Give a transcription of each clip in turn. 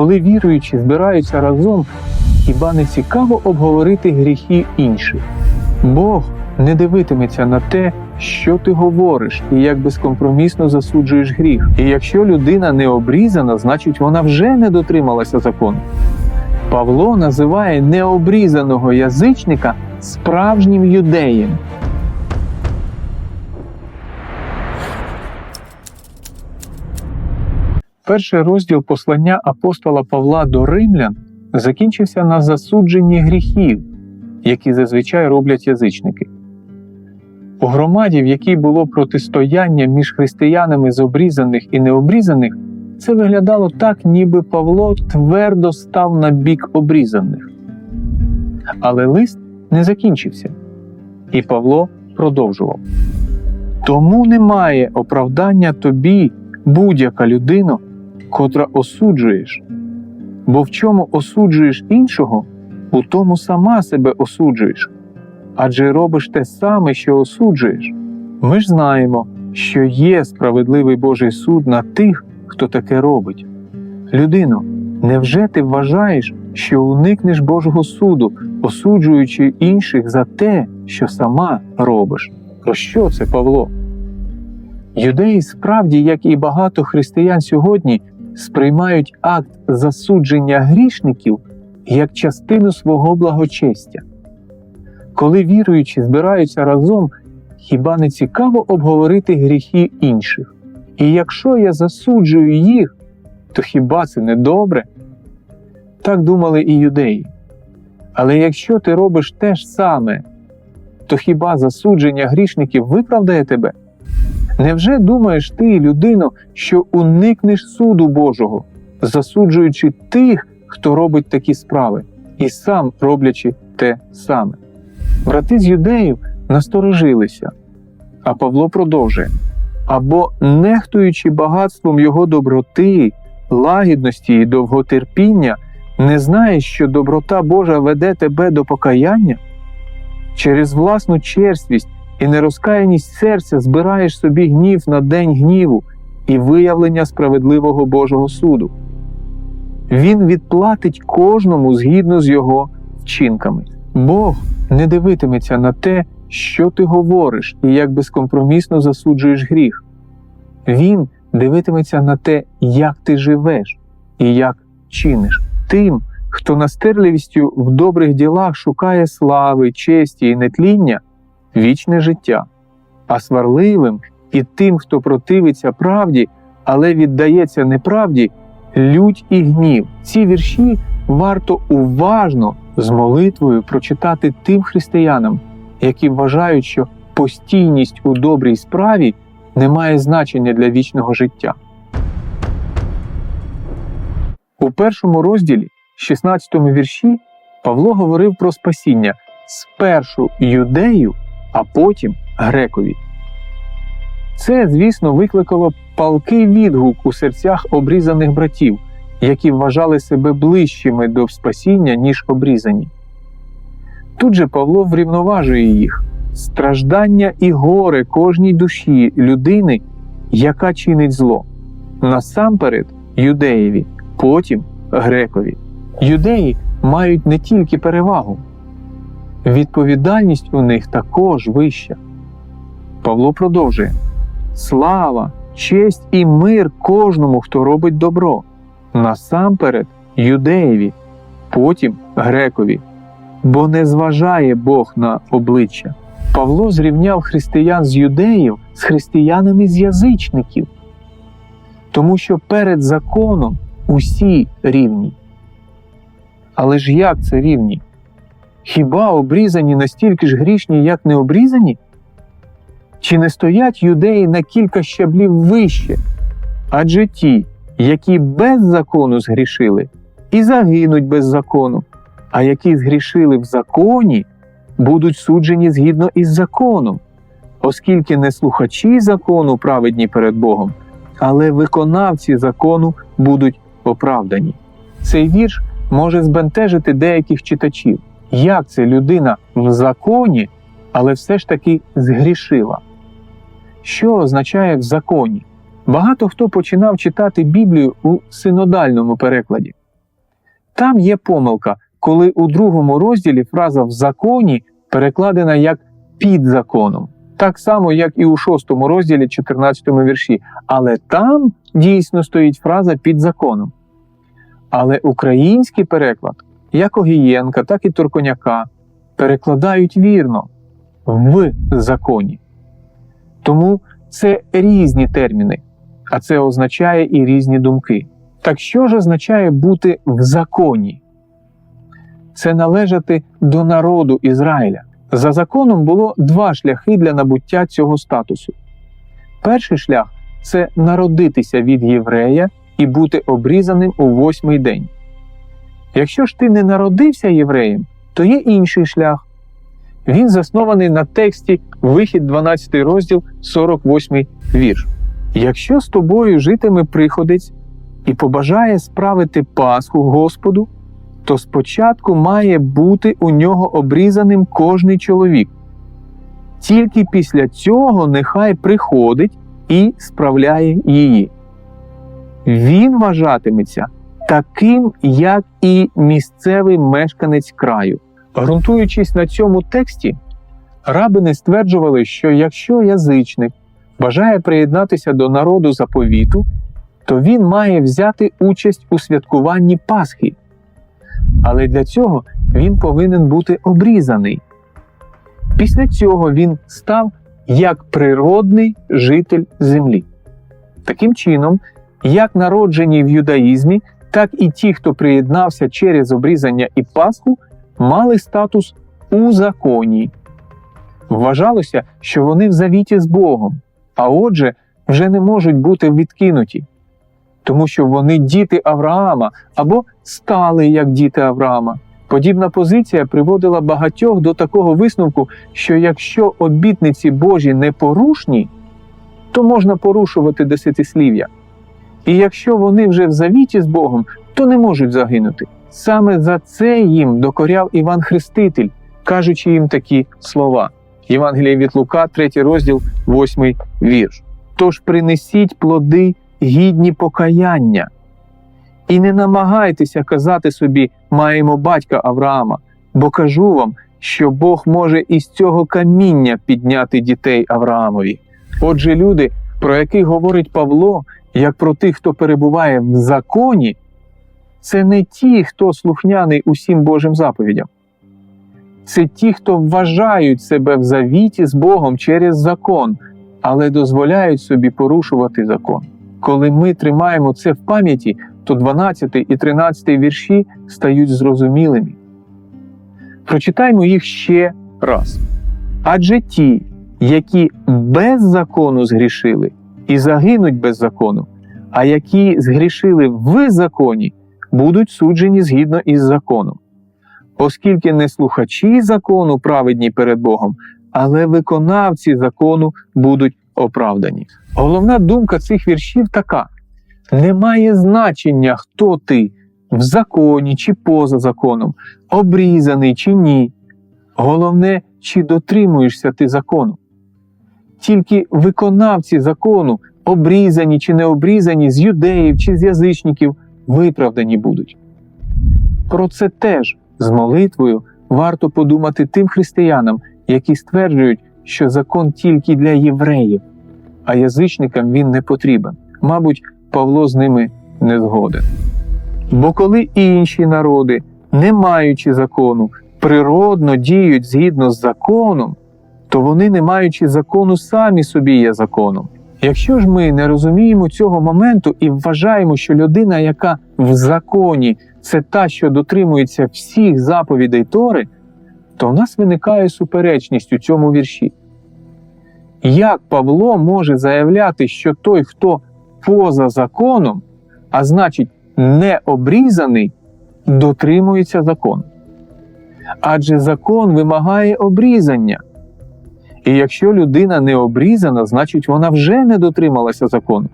Коли віруючі збираються разом, хіба не цікаво обговорити гріхи інших? Бог не дивитиметься на те, що ти говориш, і як безкомпромісно засуджуєш гріх. І якщо людина не обрізана, значить вона вже не дотрималася закону. Павло називає необрізаного язичника справжнім юдеєм. Перший розділ послання апостола Павла до римлян закінчився на засудженні гріхів, які зазвичай роблять язичники. У громаді, в якій було протистояння між християнами з обрізаних і необрізаних, це виглядало так, ніби Павло твердо став на бік обрізаних. Але лист не закінчився, і Павло продовжував. Тому немає оправдання тобі, будь-яка людина, котра осуджуєш. Бо в чому осуджуєш іншого, у тому сама себе осуджуєш. Адже робиш те саме, що осуджуєш. Ми ж знаємо, що є справедливий Божий суд на тих, хто таке робить. Людино, невже ти вважаєш, що уникнеш Божого суду, осуджуючи інших за те, що сама робиш? Про що це, Павло? Юдеї справді, як і багато християн сьогодні, сприймають акт засудження грішників як частину свого благочестя. Коли віруючі збираються разом, хіба не цікаво обговорити гріхи інших? І якщо я засуджую їх, то хіба це не добре? Так думали і юдеї. Але якщо ти робиш те ж саме, то хіба засудження грішників виправдає тебе? Невже думаєш ти, людино, що уникнеш суду Божого, засуджуючи тих, хто робить такі справи, і сам роблячи те саме? Брати з юдеїв насторожилися, а Павло продовжує або нехтуючи багатством його доброти, лагідності і довготерпіння, не знаєш, що доброта Божа веде тебе до покаяння? Через власну черствість і нерозкаяність серця збираєш собі гнів на день гніву і виявлення справедливого Божого суду. Він відплатить кожному згідно з його вчинками. Бог не дивитиметься на те, що ти говориш і як безкомпромісно засуджуєш гріх. Він дивитиметься на те, як ти живеш і як чиниш. Тим, хто настирливістю в добрих ділах шукає слави, честі і нетління, вічне життя, а сварливим і тим, хто противиться правді, але віддається неправді, лють і гнів. Ці вірші варто уважно з молитвою прочитати тим християнам, які вважають, що постійність у добрій справі не має значення для вічного життя. У першому розділі, 16 вірші, Павло говорив про спасіння спершу юдею, а потім грекові. Це, звісно, викликало палкий відгук у серцях обрізаних братів, які вважали себе ближчими до спасіння, ніж обрізані. Тут же Павло врівноважує їх страждання і горе кожній душі людини, яка чинить зло. Насамперед юдеєві, потім грекові. Юдеї мають не тільки перевагу, відповідальність у них також вища. Павло продовжує: слава, честь і мир кожному, хто робить добро, насамперед юдеєві, потім грекові, бо не зважає Бог на обличчя. Павло зрівняв християн з юдеїв з християнами з язичників, тому що перед законом усі рівні. Але ж як це рівні? Хіба обрізані настільки ж грішні, як не обрізані? Чи не стоять юдеї на кілька щаблів вище? Адже ті, які без закону згрішили, і загинуть без закону, а які згрішили в законі, будуть суджені згідно із законом, оскільки не слухачі закону праведні перед Богом, але виконавці закону будуть оправдані. Цей вірш може збентежити деяких читачів. Як це людина в законі, але все ж таки згрішила? Що означає в законі? Багато хто починав читати Біблію у синодальному перекладі. там є помилка, коли у другому розділі фраза в законі перекладена як під законом, так само, як і у шостому розділі, 14 вірші. Але там дійсно стоїть фраза під законом. Але український переклад, як Огієнка, так і Турконяка, перекладають вірно в законі. Тому це різні терміни, а це означає і різні думки. Так що ж означає бути в законі? Це належати до народу Ізраїля. За законом було два шляхи для набуття цього статусу. Перший шлях це народитися від єврея і бути обрізаним у восьмий день. Якщо ж ти не народився євреєм, то є інший шлях. Він заснований на тексті Вихід 12 розділ 48 вірш. Якщо з тобою житиме приходець і побажає справити Пасху Господу, то спочатку має бути у нього обрізаним кожний чоловік. Тільки після цього нехай приходить і справляє її. Він вважатиметься таким, як і місцевий мешканець краю. Грунтуючись на цьому тексті, рабини стверджували, що якщо язичник бажає приєднатися до народу заповіту, то він має взяти участь у святкуванні Пасхи. Але для цього він повинен бути обрізаний. Після цього він став як природний житель землі. Таким чином, як народжені в юдаїзмі, так і ті, хто приєднався через обрізання і Пасху, мали статус у законі. Вважалося, що вони в завіті з Богом, а отже, вже не можуть бути відкинуті, тому що вони діти Авраама або стали як діти Авраама. Подібна позиція приводила багатьох до такого висновку, що якщо обітниці Божі непорушні, то можна порушувати десятислів'я. І якщо вони вже в завіті з Богом, то не можуть загинути. Саме за це їм докоряв Іван Хреститель, кажучи їм такі слова. Євангеліє від Лука, 3 розділ, 8 вірш. Тож принесіть плоди гідні покаяння. І не намагайтеся казати собі, маємо батька Авраама, бо кажу вам, що Бог може із цього каміння підняти дітей Авраамові. Отже, люди, про яких говорить Павло, як про тих, хто перебуває в законі, це не ті, хто слухняний усім Божим заповідям. Це ті, хто вважають себе в завіті з Богом через закон, але дозволяють собі порушувати закон. Коли ми тримаємо це в пам'яті, то 12 і 13 вірші стають зрозумілими. Прочитаймо їх ще раз. Адже ті, які без закону згрішили і загинуть без закону, а які згрішили в законі, будуть суджені згідно із законом. Оскільки не слухачі закону праведні перед Богом, але виконавці закону будуть оправдані. Головна думка цих віршів така: немає значення, хто ти в законі чи поза законом, обрізаний чи ні. Головне, чи дотримуєшся ти закону. Тільки виконавці закону, обрізані чи не обрізані з юдеїв чи з язичників, виправдані будуть. Про це теж з молитвою варто подумати тим християнам, які стверджують, що закон тільки для євреїв, а язичникам він не потрібен. Мабуть, Павло з ними не згоден. Бо коли інші народи, не маючи закону, природно діють згідно з законом, то вони, не маючи закону, самі собі є законом. Якщо ж ми не розуміємо цього моменту і вважаємо, що людина, яка в законі, це та, що дотримується всіх заповідей Тори, то в нас виникає суперечність у цьому вірші. Як Павло може заявляти, що той, хто поза законом, а значить не обрізаний, дотримується закону? Адже закон вимагає обрізання. І якщо людина не обрізана, значить вона вже не дотрималася закону.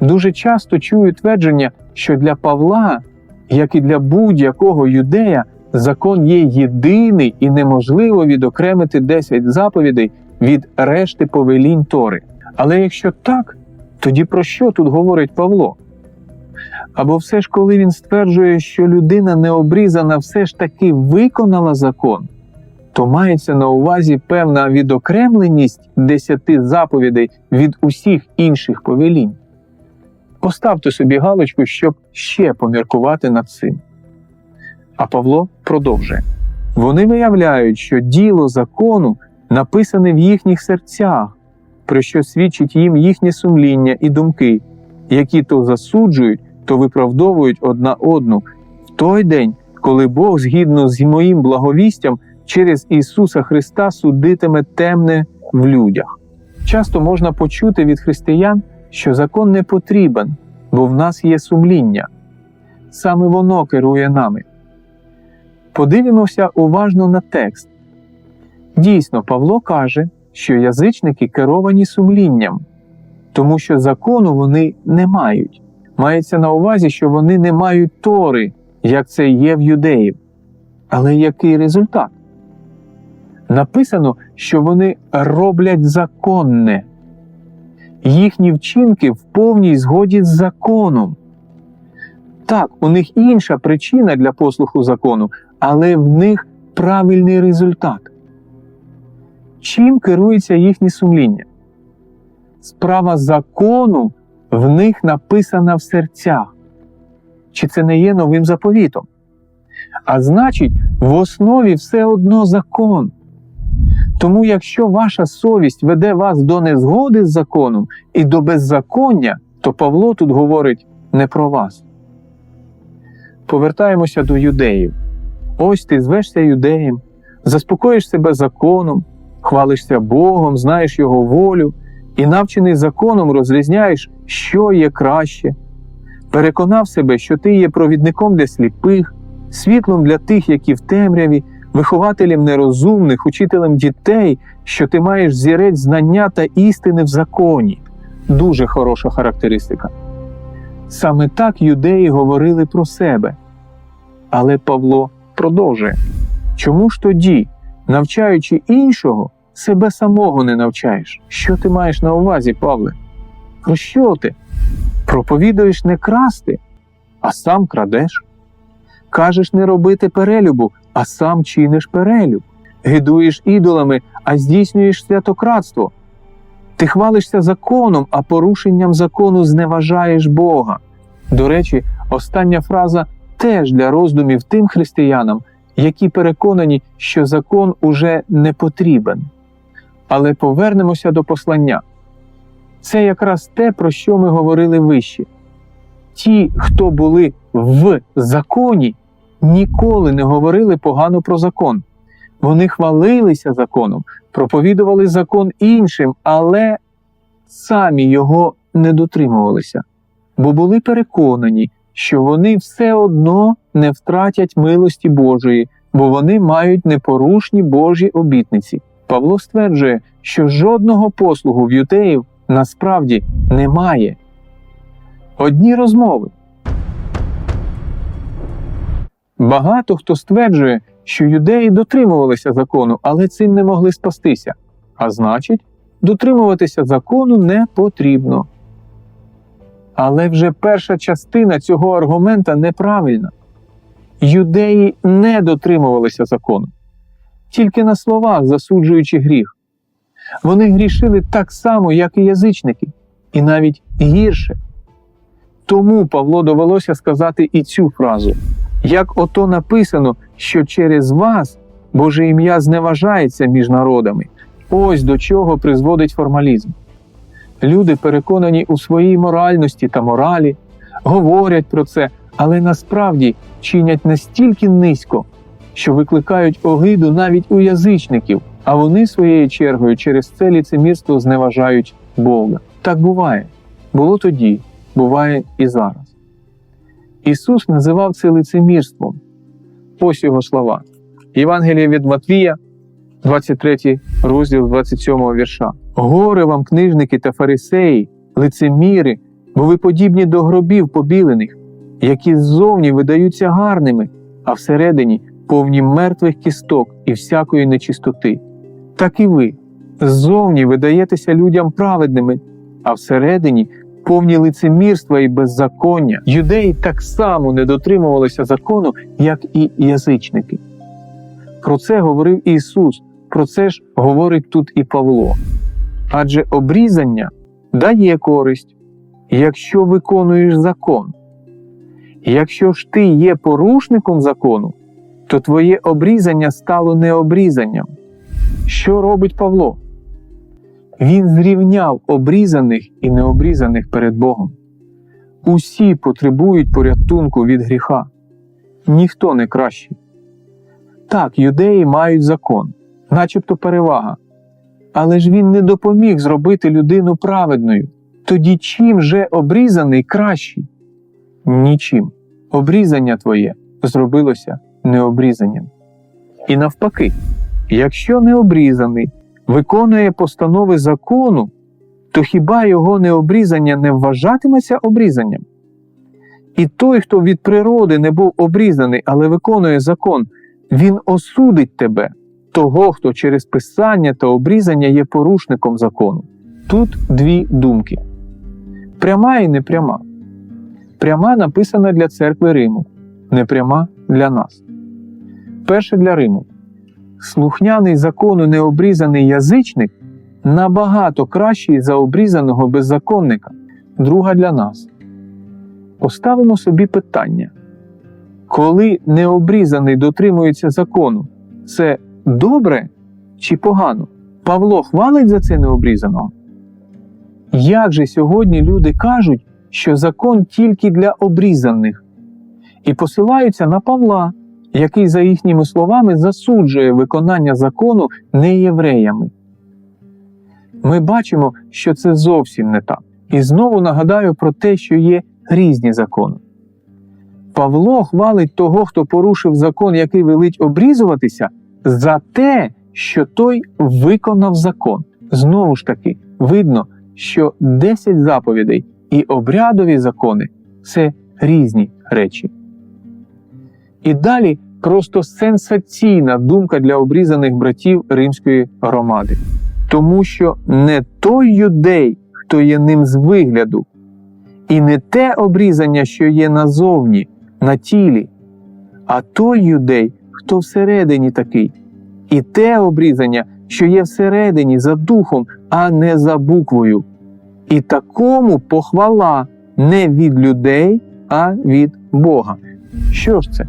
Дуже часто чую твердження, що для Павла, як і для будь-якого юдея, закон є єдиний і неможливо відокремити 10 заповідей від решти повелінь Тори. Але якщо так, тоді про що тут говорить Павло? Або все ж коли він стверджує, що людина необрізана все ж таки виконала закон, то мається на увазі певна відокремленість десяти заповідей від усіх інших повелінь. Поставте собі галочку, щоб ще поміркувати над цим. А Павло продовжує: вони виявляють, що діло закону написане в їхніх серцях, про що свідчить їм їхнє сумління і думки, які то засуджують, то виправдовують одна одну в той день, коли Бог, згідно з моїм благовістям, через Ісуса Христа судитиме темне в людях. Часто можна почути від християн, що закон не потрібен, бо в нас є сумління. Саме воно керує нами. Подивимося уважно на текст. Дійсно, Павло каже, що язичники керовані сумлінням, тому що закону вони не мають. Мається на увазі, що вони не мають тори, як це є в юдеїв. Але який результат? Написано, що вони роблять законне, їхні вчинки в повній згоді з законом. Так, у них інша причина для послуху закону, але в них правильний результат. Чим керується їхнє сумління? Справа закону в них написана в серцях. Чи це не є новим заповітом? А значить, в основі все одно закон. Тому, якщо ваша совість веде вас до незгоди з законом і до беззаконня, то Павло тут говорить не про вас. Повертаємося до юдеїв. Ось ти звешся юдеєм, заспокоїш себе законом, хвалишся Богом, знаєш Його волю і, навчений законом, розрізняєш, що є краще, переконав себе, що ти є провідником для сліпих, світлом для тих, які в темряві, вихователем нерозумних, учителем дітей, що ти маєш зірець знання та істини в законі. Дуже хороша характеристика. Саме так юдеї говорили про себе. Але Павло продовжує. Чому ж тоді, навчаючи іншого, себе самого не навчаєш? Що ти маєш на увазі, Павле? Про що ти? Проповідуєш не красти, а сам крадеш. Кажеш не робити перелюбу, а сам чиниш перелюб. Гидуєш ідолами, а здійснюєш святократство. Ти хвалишся законом, а порушенням закону зневажаєш Бога. До речі, остання фраза теж для роздумів тим християнам, які переконані, що закон уже не потрібен. Але повернемося до послання. Це якраз те, про що ми говорили вище. Ті, хто були в законі, ніколи не говорили погано про закон. Вони хвалилися законом, проповідували закон іншим, але самі його не дотримувалися, бо були переконані, що вони все одно не втратять милості Божої, бо вони мають непорушні Божі обітниці. Павло стверджує, що жодного послугу в юдеїв насправді немає. Одні розмови. Багато хто стверджує, що юдеї дотримувалися закону, але цим не могли спастися. А значить, дотримуватися закону не потрібно. Але вже перша частина цього аргумента неправильна. Юдеї не дотримувалися закону, тільки на словах засуджуючи гріх. Вони грішили так само, як і язичники, і навіть гірше. Тому Павло довелося сказати і цю фразу: як ото написано, що через вас Боже ім'я зневажається між народами. Ось до чого призводить формалізм. Люди переконані у своїй моральності та моралі, говорять про це, але насправді чинять настільки низько, що викликають огиду навіть у язичників, а вони своєю чергою через це ліцемірство зневажають Бога. Так буває. Було тоді, буває і зараз. Ісус називав це лицемірством. Ось його слова. Євангеліє від Матвія, 23 розділ 27 вірша. Горе вам, книжники та фарисеї, лицеміри, бо ви подібні до гробів побілених, які ззовні видаються гарними, а всередині повні мертвих кісток і всякої нечистоти. Так і ви ззовні видаєтеся людям праведними, а всередині повні лицемірства і беззаконня. Юдеї так само не дотримувалися закону, як і язичники. Про це говорив Ісус, про це ж говорить тут і Павло. Адже обрізання дає користь, якщо виконуєш закон. Якщо ж ти є порушником закону, то твоє обрізання стало необрізанням. Що робить Павло? Він зрівняв обрізаних і необрізаних перед Богом. Усі потребують порятунку від гріха. Ніхто не кращий. Так, юдеї мають закон, начебто перевага. Але ж він не допоміг зробити людину праведною. Тоді чим же обрізаний кращий? Нічим. Обрізання твоє зробилося необрізанням. І навпаки, якщо необрізаний виконує постанови закону, то хіба його необрізання не вважатиметься обрізанням? І той, хто від природи не був обрізаний, але виконує закон, він осудить тебе, того, хто через писання та обрізання є порушником закону. Тут дві думки: пряма і непряма. Пряма написана для церкви Риму, непряма для нас. Перше для Риму. Слухняний закону необрізаний язичник набагато кращий за обрізаного беззаконника. Друга для нас. Поставимо собі питання: коли необрізаний дотримується закону, це добре чи погано? Павло хвалить за це необрізаного? Як же сьогодні люди кажуть, що закон тільки для обрізаних, і посилаються на Павла, який, за їхніми словами, засуджує виконання закону неєвреями? Ми бачимо, що це зовсім не так. І знову нагадаю про те, що є різні закони. Павло хвалить того, хто порушив закон, який велить обрізуватися, за те, що той виконав закон. Знову ж таки, видно, що 10 заповідей і обрядові закони це різні речі. І далі просто сенсаційна думка для обрізаних братів римської громади. Тому що не той юдей, хто є ним з вигляду, і не те обрізання, що є назовні, на тілі, а той юдей, хто всередині такий, і те обрізання, що є всередині за духом, а не за буквою. І такому похвала не від людей, а від Бога. Що ж це?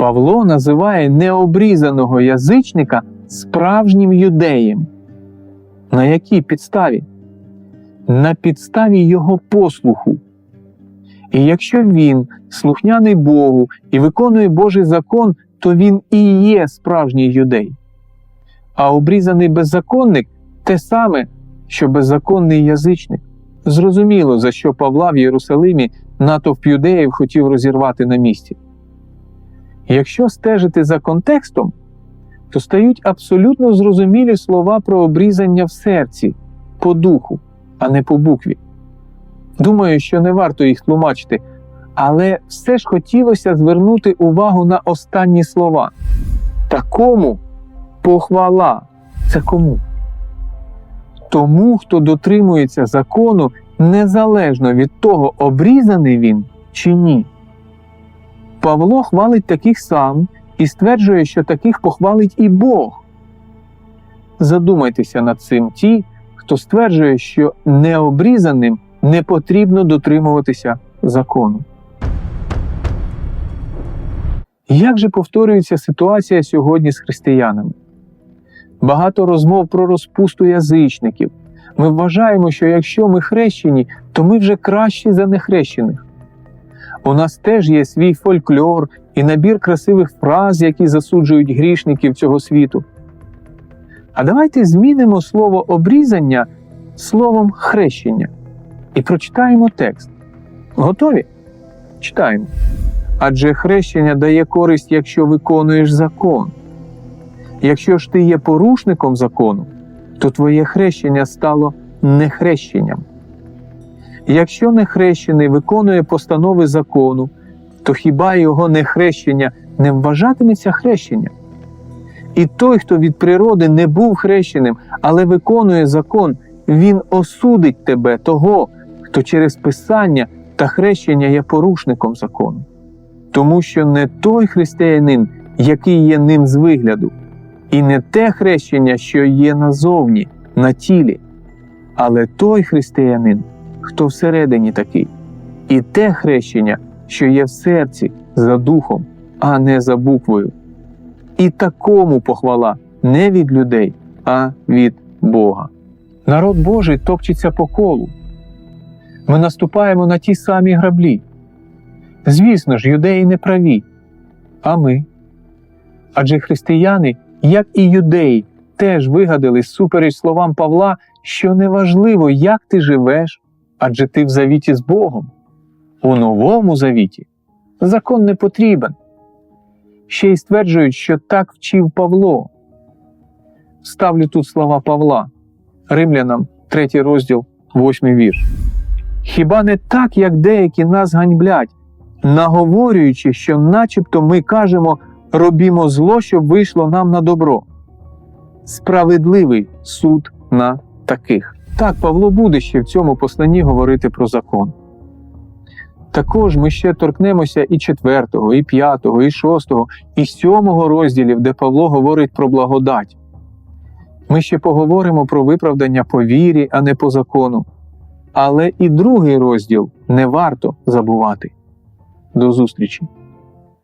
Павло називає необрізаного язичника справжнім юдеєм. На якій підставі? На підставі його послуху. І якщо він слухняний Богу і виконує Божий закон, то він і є справжній юдей. А обрізаний беззаконник те саме, що беззаконний язичник. Зрозуміло, за що Павла в Єрусалимі натовп юдеїв хотів розірвати на місці. Якщо стежити за контекстом, то стають абсолютно зрозумілі слова про обрізання в серці, по духу, а не по букві. Думаю, що не варто їх тлумачити, але все ж хотілося звернути увагу на останні слова. Такому похвала це кому? Тому, хто дотримується закону, незалежно від того, обрізаний він чи ні. Павло хвалить таких сам і стверджує, що таких похвалить і Бог. Задумайтеся над цим ті, хто стверджує, що необрізаним не потрібно дотримуватися закону. Як же повторюється ситуація сьогодні з християнами? Багато розмов про розпусту язичників. Ми вважаємо, що якщо ми хрещені, то ми вже кращі за нехрещених. У нас теж є свій фольклор і набір красивих фраз, які засуджують грішників цього світу. А давайте змінимо слово обрізання словом хрещення і прочитаємо текст. Готові? Читаємо. Адже хрещення дає користь, якщо виконуєш закон. Якщо ж ти є порушником закону, то твоє хрещення стало нехрещенням. Якщо нехрещений виконує постанови закону, то хіба його нехрещення не вважатиметься хрещенням? І той, хто від природи не був хрещеним, але виконує закон, він осудить тебе, того, хто через Писання та хрещення є порушником закону. Тому що не той християнин, який є ним з вигляду, і не те хрещення, що є назовні, на тілі, але той християнин, хто всередині такий, і те хрещення, що є в серці за духом, а не за буквою. І такому похвала не від людей, а від Бога. Народ Божий топчеться по колу. Ми наступаємо на ті самі граблі. Звісно ж, юдеї не праві, а ми. Адже християни, як і юдеї, теж вигадали супереч словам Павла, що неважливо, як ти живеш, адже ти в завіті з Богом. У новому завіті закон не потрібен. Ще й стверджують, що так вчив Павло. Ставлю тут слова Павла, Римлянам, 3 розділ, 8 вірш. Хіба не так, як деякі нас ганьблять, наговорюючи, що начебто ми кажемо робімо зло, щоб вийшло нам на добро. Справедливий суд на таких. Так, Павло буде ще в цьому посланні говорити про закон. Також ми ще торкнемося і четвертого, і п'ятого, і шостого, і сьомого розділів, де Павло говорить про благодать. Ми ще поговоримо про виправдання по вірі, а не по закону. Але і другий розділ не варто забувати. До зустрічі!